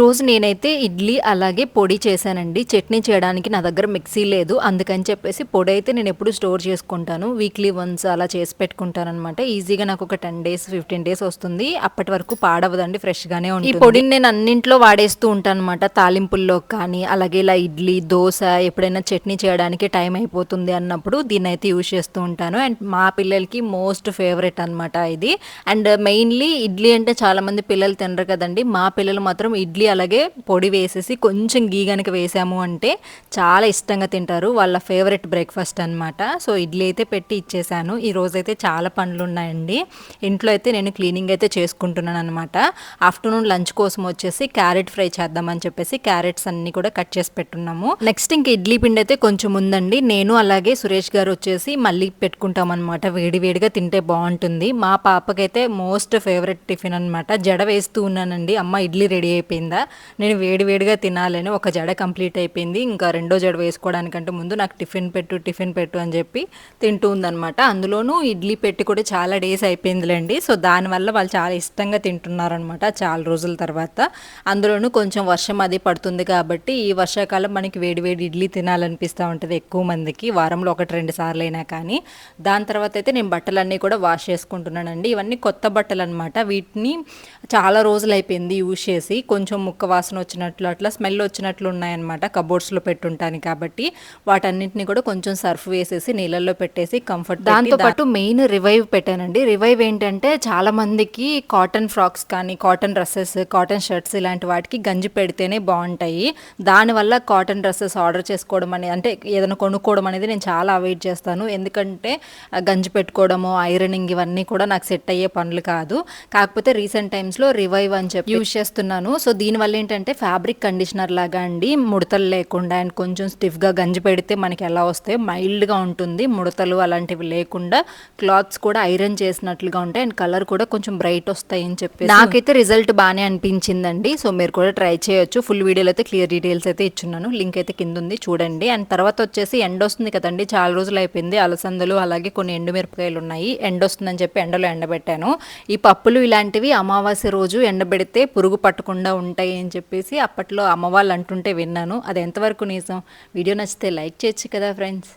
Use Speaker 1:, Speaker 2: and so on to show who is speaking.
Speaker 1: రోజు నేనైతే ఇడ్లీ అలాగే పొడి చేశానండి. చట్నీ చేయడానికి నా దగ్గర మిక్సీ లేదు. అందుకని చెప్పేసి పొడి అయితే నేను ఎప్పుడు స్టోర్ చేసుకుంటాను. వీక్లీ వన్స్ అలా చేసి పెట్టుకుంటాను అనమాట ఈజీగా నాకు ఒక టెన్ డేస్ ఫిఫ్టీన్ డేస్ వస్తుంది. అప్పటి వరకు పాడవదండి ఫ్రెష్గానే ఉంటుంది ఈ పొడిని నేను అన్నింట్లో వాడేస్తూ ఉంటాను అనమాట తాలింపుల్లో కానీ అలాగే ఇలా ఇడ్లీ దోశ ఎప్పుడైనా చట్నీ చేయడానికి టైం అయిపోతుంది అన్నప్పుడు దీన్ని అయితే యూజ్ చేస్తూ ఉంటాను. అండ్ మా పిల్లలకి మోస్ట్ ఫేవరెట్ అనమాట ఇది. అండ్ మెయిన్లీ ఇడ్లీ అంటే చాలా మంది పిల్లలు తినరు కదండి. మా పిల్లలు మాత్రం ఇడ్లీ అలాగే పొడి వేసేసి కొంచెం గీ గనక వేసాము అంటే చాలా ఇష్టంగా తింటారు. వాళ్ళ ఫేవరెట్ బ్రేక్ఫాస్ట్ అనమాట సో ఇడ్లీ అయితే పెట్టి ఇచ్చేసాను. ఈ రోజైతే చాలా పనులు ఉన్నాయండి. ఇంట్లో అయితే నేను క్లీనింగ్ అయితే చేసుకుంటున్నాను అనమాట ఆఫ్టర్నూన్ లంచ్ కోసం వచ్చేసి క్యారెట్ ఫ్రై చేద్దామని చెప్పేసి క్యారెట్స్ అన్ని కూడా కట్ చేసి పెట్టున్నాము. నెక్స్ట్ ఇంక ఇడ్లీ పిండి అయితే కొంచెం ఉందండి. నేను అలాగే సురేష్ గారు వచ్చేసి మళ్ళీ పెట్టుకుంటాం అనమాట వేడి వేడిగా తింటే బాగుంటుంది. మా పాపకైతే మోస్ట్ ఫేవరెట్ టిఫిన్ అనమాట జడ వేస్తూ ఉన్నానండి. అమ్మ ఇడ్లీ రెడీ అయిపోయిందా? నేను వేడివేడిగా తినాలని ఒక జడ కంప్లీట్ అయిపోయింది. ఇంకా రెండో జడ వేసుకోవడానికంటే ముందు నాకు టిఫిన్ పెట్టు టిఫిన్ పెట్టు అని చెప్పి తింటూ ఉందనమాట అందులోనూ ఇడ్లీ పెట్టి కూడా చాలా డేస్ అయిపోయిందిలేండి. సో దానివల్ల వాళ్ళు చాలా ఇష్టంగా తింటున్నారనమాట చాలా రోజుల తర్వాత. అందులోనూ కొంచెం వర్షం అది పడుతుంది కాబట్టి ఈ వర్షాకాలం మనకి వేడివేడి ఇడ్లీ తినాలనిపిస్తూ ఉంటుంది ఎక్కువ మందికి. వారంలో ఒకటి రెండు సార్లు అయినా కానీ. దాని తర్వాత అయితే నేను బట్టలన్నీ కూడా వాష్ చేసుకుంటున్నానండి. ఇవన్నీ కొత్త బట్టలు అనమాట వీటిని చాలా రోజులు అయిపోయింది యూజ్ చేసి. కొంచెం ముక్క వాసన వచ్చినట్లు అట్లా స్మెల్ వచ్చినట్లు ఉన్నాయన్నమాట కబోర్డ్స్లో పెట్టుంటాను కాబట్టి. వాటన్నింటిని కూడా కొంచెం సర్ఫ్ వేసేసి నీళ్ళల్లో పెట్టేసి కంఫర్ట్ దాంతో పాటు మెయిన్ రివైవ్ పెట్టానండి. రివైవ్ ఏంటంటే చాలా మందికి కాటన్ ఫ్రాక్స్ కానీ కాటన్ డ్రెస్సెస్ కాటన్ షర్ట్స్ ఇలాంటి వాటికి గంజి పెడితేనే బాగుంటాయి. దానివల్ల కాటన్ డ్రెస్సెస్ ఆర్డర్ చేసుకోవడం అనేది అంటే ఏదైనా కొనుక్కోవడం అనేది నేను చాలా అవాయిడ్ చేస్తాను. ఎందుకంటే గంజి పెట్టుకోవడము ఐరనింగ్ ఇవన్నీ కూడా నాకు సెట్ అయ్యే పనులు కాదు. కాకపోతే రీసెంట్ టైమ్స్లో రివైవ్ అని చెప్పి యూజ్ చేస్తున్నాను. సో దీనివల్ల ఏంటంటే ఫ్యాబ్రిక్ కండిషనర్ లాగా అండి ముడతలు లేకుండా అండ్ కొంచెం స్టిఫ్గా గంజి పెడితే మనకి ఎలా వస్తాయో మైల్డ్గా ఉంటుంది. ముడతలు అలాంటివి లేకుండా క్లాత్స్ కూడా ఐరన్ చేసినట్లుగా ఉంటాయి అండ్ కలర్ కూడా కొంచెం బ్రైట్ వస్తాయి అని చెప్పి నాకైతే రిజల్ట్ బాగానే అనిపించిందండి. సో మీరు కూడా ట్రై చేయొచ్చు. ఫుల్ వీడియోలో అయితే క్లియర్ డీటెయిల్స్ అయితే ఇచ్చున్నాను. లింక్ అయితే కింద ఉంది చూడండి. అండ్ తర్వాత వచ్చేసి ఎండ వస్తుంది కదండి చాలా రోజులు అయిపోయింది. అలసందలు అలాగే కొన్ని ఎండుమిరపకాయలు ఉన్నాయి. ఎండ వస్తుందని చెప్పి ఎండలో ఎండబెట్టాను. ఈ పప్పులు ఇలాంటివి అమావాస్య రోజు ఎండబెడితే పురుగు పట్టకుండా ఉంటాయి. ఉంటాయి అని చెప్పేసి అప్పట్లో అమ్మ వాళ్ళు అంటుంటే విన్నాను. అది ఎంతవరకు నిజం? వీడియో నచ్చితే లైక్ చేయొచ్చు కదా ఫ్రెండ్స్.